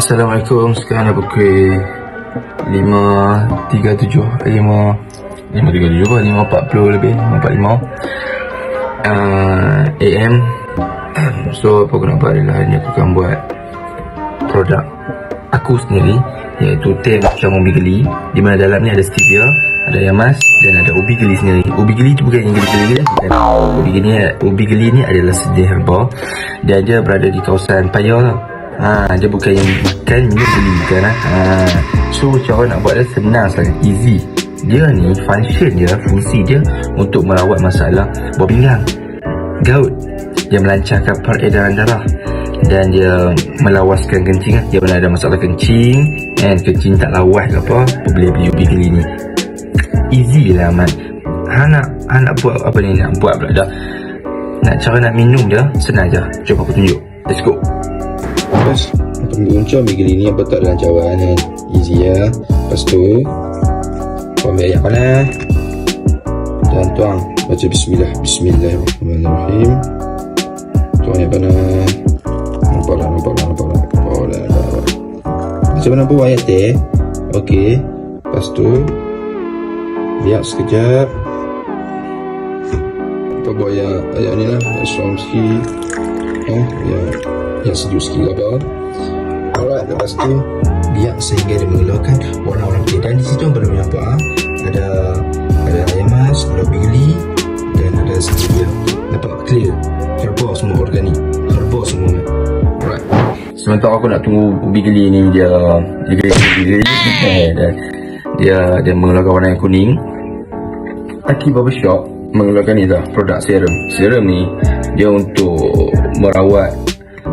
Assalamualaikum. Sekarang dah pukul 5.37 Eh 5 5.37 apa? 5.40 lebih 5.45 uh, AM So apa aku nak buat adalah Hari ni aku akan buat Produk Aku sendiri Iaitu teh macam ubi geli. Di mana dalam ni ada stevia Ada yamas Dan ada ubi geli sendiri. Ubi geli tu bukan yang geli-geli kan. Ubi geli, ubi geli ni adalah sejenis herba Dan dia berada di kawasan Paya tau Ha, dia bukan yang bukan minum beli kan ha. So cara nak buat dia senang sangat Easy. Dia ni function dia Fungsi dia Untuk merawat masalah Buah pinggang Gout Dia melancarkan peredaran darah Dan dia melawaskan kencing lah. Dia mana ada masalah kencing And kencing tak lawas ke apa Boleh beli ubi geli ni. Easy lah man. Ha nak, ha nak buat apa ni Nak buat pula dah. Nak cara nak minum dia Senang je. Jom aku tunjuk. Let's go Untuk menguncang bigel ini Apa tak dalam cawan kan? Easy ya. Lepas tu Kau ambil air panas Dan tuang Baca bismillah. Bismillahirrahmanirrahim. Tuang air panas Nampak lah Nampak lah Nampak lah. Nampak lah nampak lah. Macam mana buat ayat teh. Okey. Lepas tu Biar sekejap. Kau buat ayat Ayat ni lah. Ayat strong sikit Oh Ya yang sejuk sikit ke apa Alright, lepas tu biar sehingga dia mengeluarkan warna-warna putih dan di situ yang belum nampak ah, ada ada ayam mas, ada bigli dan ada stevia nampak clear? Herbal semua organik herbal semua. Alright. Sementara aku nak tunggu ubi geli ni dia dia geli eh, dan dia dia mengeluarkan warna yang kuning. Aki Barbershop mengeluarkan ni dah produk serum. Serum ni dia untuk merawat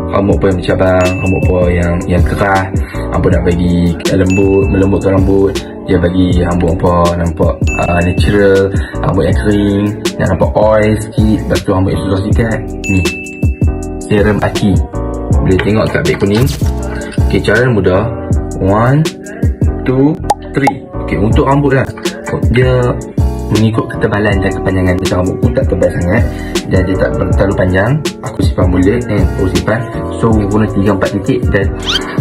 rambut pun yang bercabang, rambut pun yang yang keras. Apa nak bagi lembut, melembutkan rambut. Dia bagi rambut apa nampak uh, natural, rambut yang kering, dan nampak oil sikit, lepas tu rambut yang susah sikit. Ni. Serum Aki. Boleh tengok kat beg kuning. Okey, cara yang mudah. One, two, three. Okey, untuk rambut lah. Dia mengikut ketebalan dan kepanjangan dia rambut pun tak tebal sangat dan dia tak terlalu panjang. Aku simpan mulut eh aku simpan. So guna 3-4 titik dan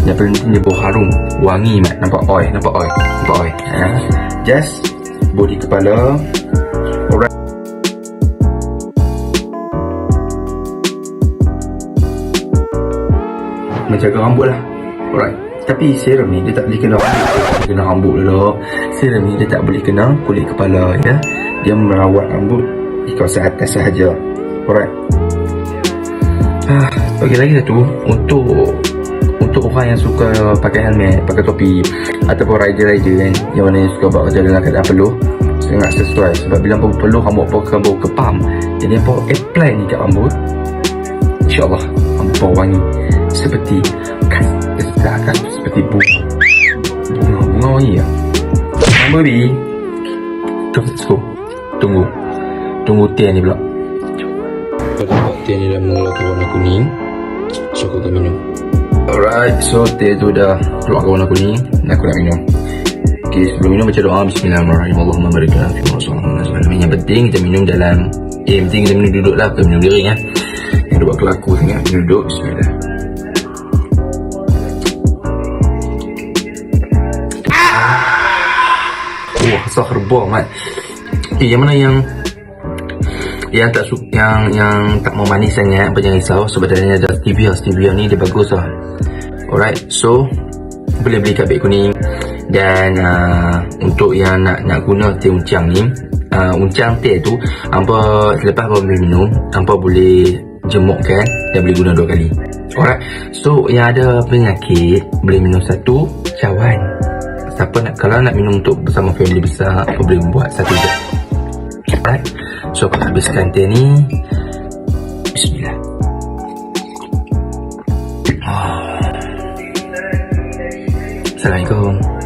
yang paling penting dia bau harum wangi mat. Nampak oil nampak oil nampak oil. Ha? just body kepala. Menjaga rambut lah. Alright. Tapi serum ni dia tak boleh kena rambut kena rambut dulu serum ni dia tak boleh kena kulit kepala ya. Dia merawat rambut di kawasan atas sahaja. Alright. Ah, bagi lagi satu untuk untuk orang yang suka pakai helmet pakai topi ataupun rider-rider kan yang mana yang suka buat kerja dalam keadaan peluh sangat sesuai. Sebab bila pun peluh rambut pun bau kepam jadi apa apply ni kat rambut InsyaAllah Bau wangi Seperti Kan Kan Seperti teh ni pula. Pada buat teh ni dah mengeluarkan warna kuning so aku akan minum. Alright So teh tu dah Keluar ke warna kuning Dan aku nak minum. Okay sebelum minum baca doa. Bismillahirrahmanirrahim. Allahumma barik lana fi Rasulullah Yang penting kita minum dalam Eh yang penting kita minum duduk lah. Bukan minum diri ya. Yang buat kelaku sangat duduk. Bismillah. Wah, rasa herba mat. Eh, yang mana yang yang tak suka yang yang tak mau manis sangat apa jangan risau. Sebenarnya ada stevia stevia ni dia bagus lah. Alright so boleh beli kat kuning. Dan uh, untuk yang nak nak guna teh uncang ni uh, uncang teh tu hampa selepas boleh minum hampa boleh jemukkan dan boleh guna dua kali. Alright so yang ada penyakit boleh minum satu cawan. Siapa nak kalau nak minum untuk bersama family besar apa boleh buat satu je. Alright so nak habiskan teh ni. Bismillah. Ah. Assalamualaikum